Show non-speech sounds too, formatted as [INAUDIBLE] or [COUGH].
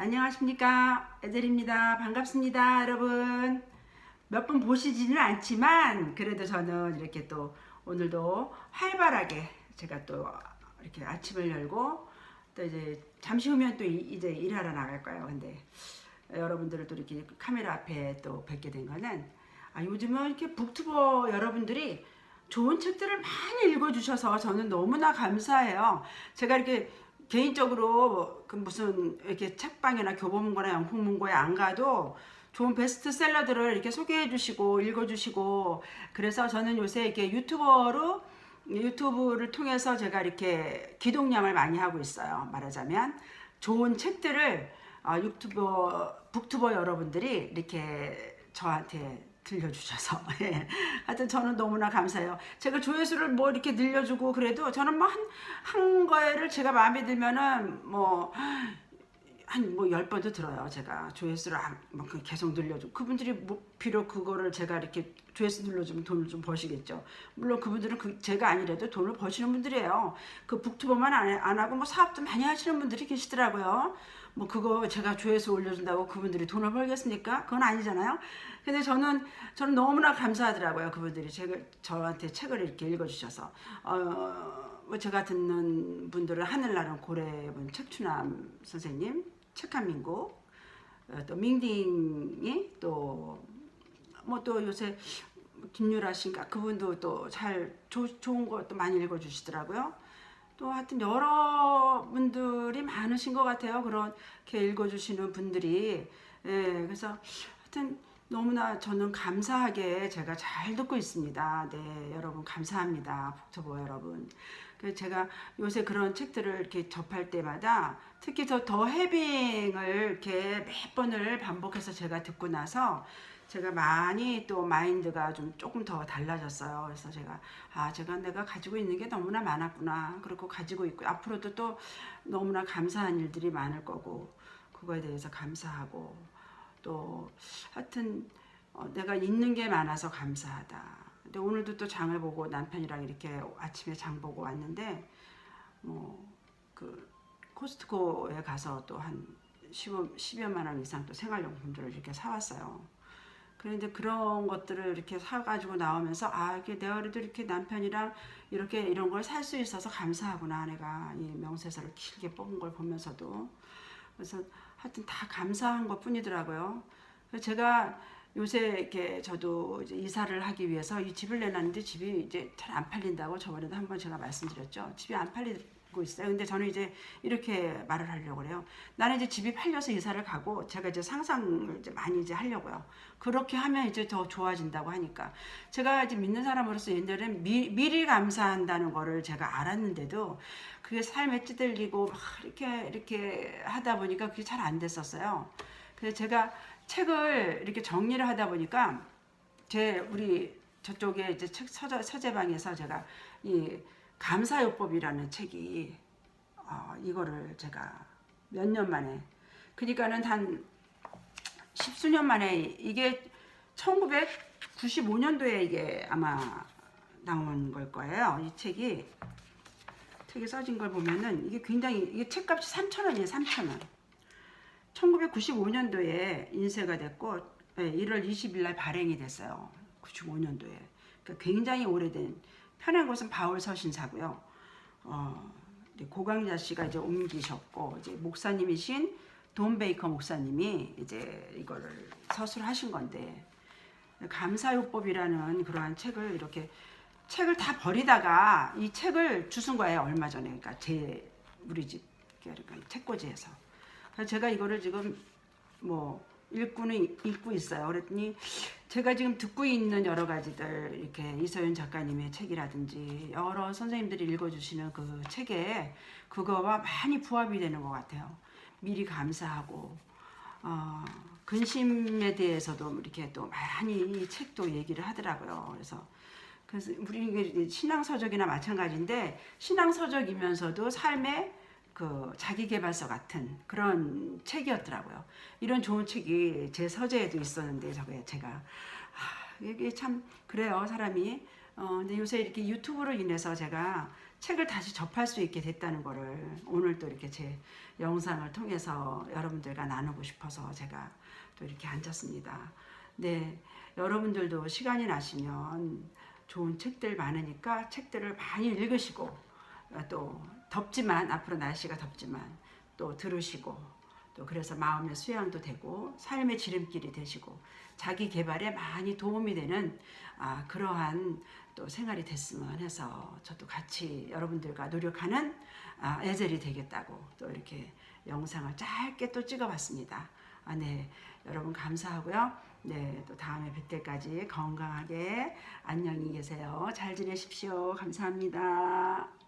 안녕하십니까? 에델입니다. 반갑습니다 여러분. 몇 번 보시지는 않지만 그래도 저는 이렇게 또 오늘도 활발하게 제가 또 이렇게 아침을 열고 또 이제 잠시 후면 또 이- 이제 일하러 나갈 거예요. 근데 여러분들을 또 이렇게 카메라 앞에 또 뵙게 된 거는 아, 요즘은 이렇게 북투버 여러분들이 좋은 책들을 많이 읽어주셔서 저는 너무나 감사해요. 제가 이렇게 개인적으로 그 무슨 이렇게 책방이나 교보문고나 영풍문고에 안 가도 좋은 베스트셀러들을 이렇게 소개해 주시고 읽어 주시고 그래서 저는 요새 이렇게 유튜버로 유튜브를 통해서 제가 이렇게 기동량을 많이 하고 있어요. 말하자면 좋은 책들을 아, 유튜버 북투버 여러분들이 이렇게 저한테 들려주셔서 [LAUGHS] 예. 하여튼 저는 너무나 감사해요. 제가 조회수를 뭐 이렇게 늘려주고 그래도 저는 뭐 한 한 거를 제가 마음에 들면은 뭐 한뭐 열 번도 들어요. 제가 조회수를 안- 뭐그 계속 늘려주고 그분들이 뭐 비록 그거를 제가 이렇게 조회수 늘려주면 돈을 좀 버시겠죠. 물론 그분들은 그 제가 아니래도 돈을 버시는 분들이에요. 그 북투버만 안, 해- 안 하고 뭐 사업도 많이 하시는 분들이 계시더라고요. 뭐 그거 제가 조회수 올려준다고 그분들이 돈을 벌겠습니까? 그건 아니잖아요. 근데 저는 저는 너무나 감사하더라고요. 그분들이 책을 저한테 책을 이렇게 읽어주셔서 어, 뭐 제가 듣는 분들은 하늘나는 고래분 책추남 선생님, 책한민국, 어, 또 밍딩이 또 뭐 또 요새 김유라 씨인가 그분도 또 잘 좋은 것도 많이 읽어주시더라고요. 또 하여튼 여러 분들이 많으신 것 같아요. 그렇게 읽어주시는 분들이. 예, 그래서 하여튼 너무나 저는 감사하게 제가 잘 듣고 있습니다. 네, 여러분 감사합니다. 북튜버 여러분. 그래서 제가 요새 그런 책들을 이렇게 접할 때마다 특히 더, 더 해빙을 이렇게 몇 번을 반복해서 제가 듣고 나서 제가 많이 또 마인드가 좀 조금 더 달라졌어요. 그래서 제가 아 제가 내가 가지고 있는 게 너무나 많았구나. 그리고 가지고 있고 앞으로도 또 너무나 감사한 일들이 많을 거고 그거에 대해서 감사하고 또 하여튼 어, 내가 있는 게 많아서 감사하다. 근데 오늘도 또 장을 보고 남편이랑 이렇게 아침에 장 보고 왔는데 뭐 그 코스트코에 가서 또 한 10여, 10여만 원 이상 또 생활용품들을 이렇게 사왔어요. 그런데 그런 것들을 이렇게 사가지고 나오면서 아 이게 내가 그래도 이렇게 남편이랑 이렇게 이런 걸 살 수 있어서 감사하구나 내가 이 명세서를 길게 뽑은 걸 보면서도 그래서 하여튼 다 감사한 것 뿐이더라고요. 그래서 제가 요새 이렇게 저도 이제 이사를 하기 위해서 이 집을 내놨는데 집이 이제 잘 안 팔린다고 저번에도 한번 제가 말씀드렸죠. 집이 안 팔리고 있어요. 근데 저는 이제 이렇게 말을 하려고 그래요. 나는 이제 집이 팔려서 이사를 가고 제가 이제 상상을 이제 많이 이제 하려고요. 그렇게 하면 이제 더 좋아진다고 하니까 제가 이제 믿는 사람으로서 옛날에는 미, 미리 감사한다는 거를 제가 알았는데도 그게 삶에 찌들리고 막 이렇게 이렇게 하다 보니까 그게 잘 안 됐었어요. 그래서 제가 책을 이렇게 정리를 하다 보니까 제 우리 저쪽에 이제 책 서재, 서재방에서 제가 이 감사요법이라는 책이 어, 이거를 제가 몇 년 만에 그러니까는 한 십수년 만에 이게 1995년도에 이게 아마 나온 걸 거예요. 이 책이 책에 써진 걸 보면은 이게 굉장히 이게 책값이 3,000원이에요. 3,000원. 1995년도에 인쇄가 됐고 예, 1월 20일 날 발행이 됐어요. 95년도에. 그러니까 굉장히 오래된 편한 곳은 바울 서신사고요. 어, 고강자 씨가 이제 옮기셨고 이제 목사님이신 돈 베이커 목사님이 이제 이거를 서술하신 건데 감사요법이라는 그러한 책을 이렇게 책을 다 버리다가 이 책을 주순 거예요 얼마 전에 그러니까 제 우리 집 그러니까 책꽂이에서 제가 이거를 지금 뭐 읽고는 읽고 있어요 그랬더니 제가 지금 듣고 있는 여러 가지들 이렇게 이서윤 작가님의 책이라든지 여러 선생님들이 읽어주시는 그 책에 그거와 많이 부합이 되는 것 같아요 미리 감사하고 어, 근심에 대해서도 이렇게 또 많이 이 책도 얘기를 하더라고요. 그래서 그래서 우리 신앙서적이나 마찬가지인데 신앙서적이면서도 삶의 그 자기개발서 같은 그런 책이었더라고요. 이런 좋은 책이 제 서재에도 있었는데 저게 제가 아, 이게 참 그래요 사람이. 어, 근데 요새 이렇게 유튜브로 인해서 제가 책을 다시 접할 수 있게 됐다는 거를 오늘 또 이렇게 제 영상을 통해서 여러분들과 나누고 싶어서 제가 또 이렇게 앉았습니다. 네, 여러분들도 시간이 나시면 좋은 책들 많으니까 책들을 많이 읽으시고 또 덥지만 앞으로 날씨가 덥지만 또 들으시고 또 그래서 마음의 수양도 되고 삶의 지름길이 되시고 자기 개발에 많이 도움이 되는 아, 그러한 또 생활이 됐으면 해서 저도 같이 여러분들과 노력하는 아, 에젤이 되겠다고 또 이렇게 영상을 짧게 또 찍어봤습니다. 아, 네, 여러분 감사하고요. 네, 또 다음에 뵐 때까지 건강하게 안녕히 계세요. 잘 지내십시오. 감사합니다.